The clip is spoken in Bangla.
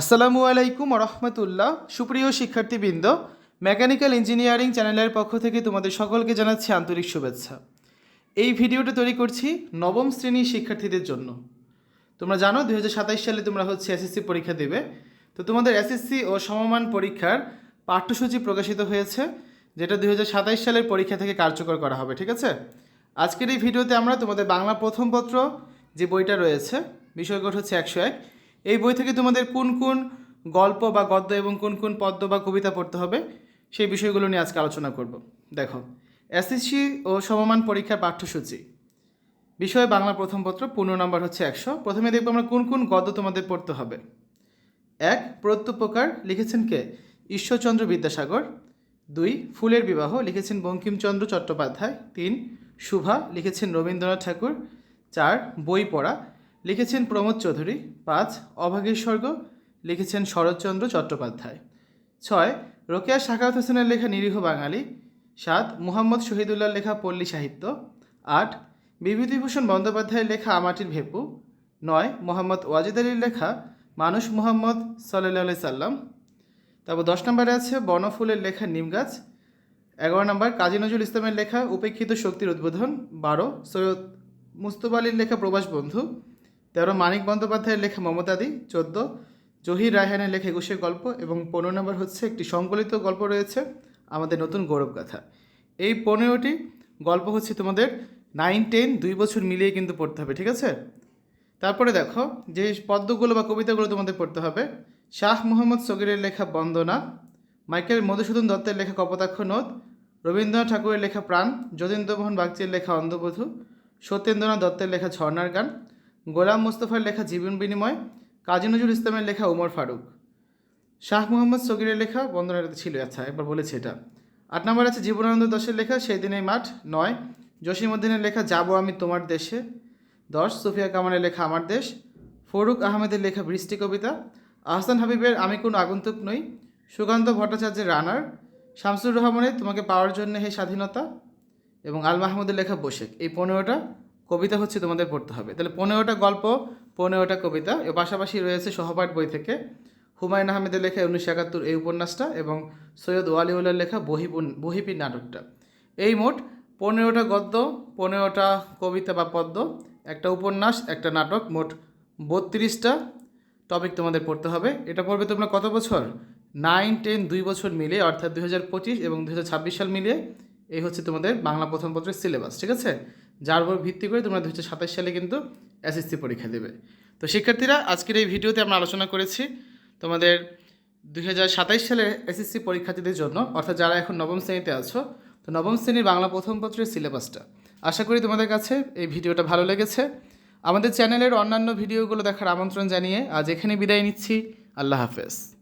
আসসালামু আলাইকুম রহমতুল্লাহ সুপ্রিয় শিক্ষার্থীবৃন্দ, মেকানিক্যাল ইঞ্জিনিয়ারিং চ্যানেলের পক্ষ থেকে তোমাদের সকলকে জানাচ্ছি আন্তরিক শুভেচ্ছা। এই ভিডিওটা তৈরি করছি নবম শ্রেণির শিক্ষার্থীদের জন্য। তোমরা জানো, দুই সালে তোমরা হচ্ছে এসএসসি পরীক্ষা দেবে। তো তোমাদের এসএসসি ও সমমান পরীক্ষার পাঠ্যসূচি প্রকাশিত হয়েছে, যেটা দুই সালের পরীক্ষা থেকে কার্যকর করা হবে, ঠিক আছে? আজকের এই ভিডিওতে আমরা তোমাদের বাংলা প্রথম পত্র যে বইটা রয়েছে বিষয়কট হচ্ছে একশো এক এই বই থেকে তোমাদের কোন কোন গল্প বা গদ্য এবং কোন কোন পদ্য বা কবিতা পড়তে হবে, সেই বিষয়গুলো নিয়ে আজকে আলোচনা করব। দেখো এসএসসি ও সমমান পরীক্ষার পাঠ্যসূচি। বিষয় বাংলা প্রথম পত্র পূর্ণ নম্বর হচ্ছে একশো। প্রথমে দেখব আমরা কোন কোন গদ্য তোমাদের পড়তে হবে। এক, প্রত্যুপকার লিখেছেন কে? ঈশ্বরচন্দ্র বিদ্যাসাগর। দুই, ফুলের বিবাহ লিখেছেন বঙ্কিমচন্দ্র চট্টোপাধ্যায়। তিন, শুভা লিখেছেন রবীন্দ্রনাথ ঠাকুর। চার, বই পড়া লিখেছেন প্রমোদ চৌধুরী। পাঁচ, অভাগের স্বর্গ। লিখেছেন শরৎচন্দ্র চট্টোপাধ্যায়। ছয়, রোকেয়া শাকাত হোসেনের লেখা নিরীহ বাঙালি। সাত, মুহাম্মদ শহীদুল্লাহর লেখা পল্লী সাহিত্য। আট, বিভূতিভূষণ বন্দ্যোপাধ্যায়ের লেখা আমাটির ভেপু। নয়, মোহাম্মদ ওয়াজিদ আলীর লেখা মানুষ মোহাম্মদ সাল্লাহ সাল্লাম। তারপর দশ নম্বরে আছে বনফুলের লেখা নিম গাছ। এগারো নম্বর, কাজী নজরুল ইসলামের লেখা উপেক্ষিত শক্তির উদ্বোধন। বারো, সৈয়দ মুস্তফা আলীর লেখা প্রবাস বন্ধু। তেরো মানিক বন্দ্যোপাধ্যায়ের লেখা মমতাদি, চোদ্দ জহির রায়হানের লেখা একুশের গল্প এবং পনেরো নম্বর হচ্ছে একটি সংকলিত গল্প রয়েছে, আমাদের নতুন গৌরবগাথা। এই পনেরোটি গল্প হচ্ছে তোমাদের নাইন টেন দুই বছর মিলিয়ে কিন্তু পড়তে হবে, ঠিক আছে? তারপরে দেখো, যে পদ্যগুলো বা কবিতাগুলো তোমাদের পড়তে হবে, শাহ মোহাম্মদ সগিরের লেখা বন্দনা, মাইকেল মধুসূদন দত্তের লেখা কপতাক্ষ নোদ রবীন্দ্রনাথ ঠাকুরের লেখা প্রাণ, যতীন্দ্রমোহন বাগচির লেখা অন্ধবধূ, সত্যেন্দ্রনাথ দত্তের লেখা ঝর্ণার গান গোলাম মুস্তফার লেখা জীবন বিনিময়, কাজী নজরুল ইসলামের লেখা উমর ফারুক। শাহ মোহাম্মদ সগিরের লেখা বন্দনার ছিল আচ্ছা একবার বলেছি এটা। আট নম্বর আছে জীবনানন্দ দাসের লেখা, সেই দিনেই মাঠ, নয়। জসিমুদ্দিনের লেখা, যাব আমি তোমার দেশে। দশ, সুফিয়া কামালের লেখা, আমার দেশ। ফরুক আহমেদের লেখা, বৃষ্টি কবিতা। আহসান হাবিবের, আমি কোনো আগন্তুক নই। সুকান্ত ভট্টাচার্যের, রানার। শামসুর রহমানের, তোমাকে পাওয়ার জন্য হে স্বাধীনতা। এবং আল মাহমুদের লেখা বোশেক এই পনেরোটা কবিতা হচ্ছে তোমাদের পড়তে হবে। তাহলে পনেরোটা গল্প, পনেরোটা কবিতা, এর পাশাপাশি রয়েছে সহপাঠ বই থেকে হুমায়ুন আহমেদের লেখা উনিশশো একাত্তর এই উপন্যাসটা এবং সৈয়দ ওয়ালিউল্লার লেখা বহিপুন বহিপির নাটকটা। এই মোট পনেরোটা গদ্য, পনেরোটা কবিতা বা পদ্য, একটা উপন্যাস, একটা নাটক, মোট বত্রিশটা টপিক তোমাদের পড়তে হবে। এটা পড়বে তোমরা কত বছর? নাইন টেন দুই বছর মিলে অর্থাৎ দুই হাজার পঁচিশ এবং দুই হাজার ছাব্বিশ সাল মিলিয়ে এই হচ্ছে তোমাদের বাংলা প্রথম পত্রের সিলেবাস ঠিক আছে? যার উপর ভিত্তি করে তোমরা দু হাজার সাতাশ সালে কিন্তু এসএসসি পরীক্ষা দেবে। তো শিক্ষার্থীরা, আজকের এই ভিডিওতে আমরা আলোচনা করেছি তোমাদের দুই হাজার সাতাইশ সালের এসএসসি পরীক্ষার্থীদের জন্য, অর্থাৎ যারা এখন নবম শ্রেণীতে আছো, তো নবম শ্রেণির বাংলা প্রথম পত্রের সিলেবাসটা আশা করি তোমাদের কাছে এই ভিডিওটা ভালো লেগেছে। আমাদের চ্যানেলের অন্যান্য ভিডিওগুলো দেখার আমন্ত্রণ জানিয়ে আজ এখানে বিদায় নিচ্ছি। আল্লাহ হাফেজ।